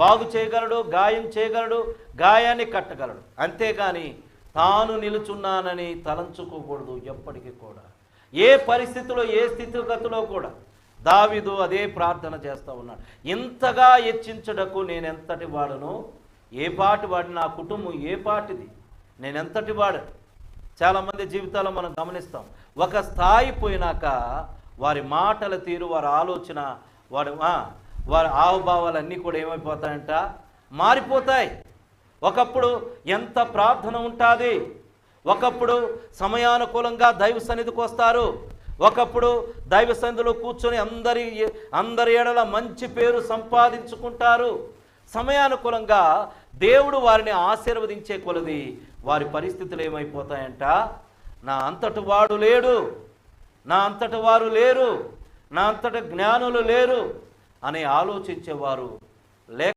బాగు చేయగలడు గాయం చేయగలడు గాయాన్ని కట్టగలడు. అంతేగాని తాను నిలుచున్నానని తలంచుకోకూడదు ఎప్పటికీ కూడా. ఏ పరిస్థితిలో ఏ స్థితిగతిలో కూడా దావిదు అదే ప్రార్థన చేస్తూ ఉన్నాడు. ఇంతగా హెచ్చించడకు నేను ఎంతటి వాడను? ఏ పాటి వాడి నా కుటుంబం ఏ పాటిది? నేను ఎంతటి వాడు? చాలామంది జీవితాలు మనం గమనిస్తాం. ఒక స్థాయి పోయినాక వారి మాటల తీరు వారి ఆలోచన వారి వారి ఆవుభావాలు కూడా ఏమైపోతాయంట? మారిపోతాయి. ఒకప్పుడు ఎంత ప్రార్థన ఉంటుంది? ఒకప్పుడు సమయానుకూలంగా దైవ సన్నిధికి వస్తారు. ఒకప్పుడు దైవ సన్నిధిలో కూర్చొని అందరి అందరి ఏడల మంచి పేరు సంపాదించుకుంటారు. సమయానుకూలంగా దేవుడు వారిని ఆశీర్వదించే కొలది వారి పరిస్థితులు ఏమైపోతాయంట? నా అంతటి వాడు లేడు. నా అంతటి వారు లేరు. నా అంతటి జ్ఞానులు లేరు. అని ఆలోచించేవారు లేక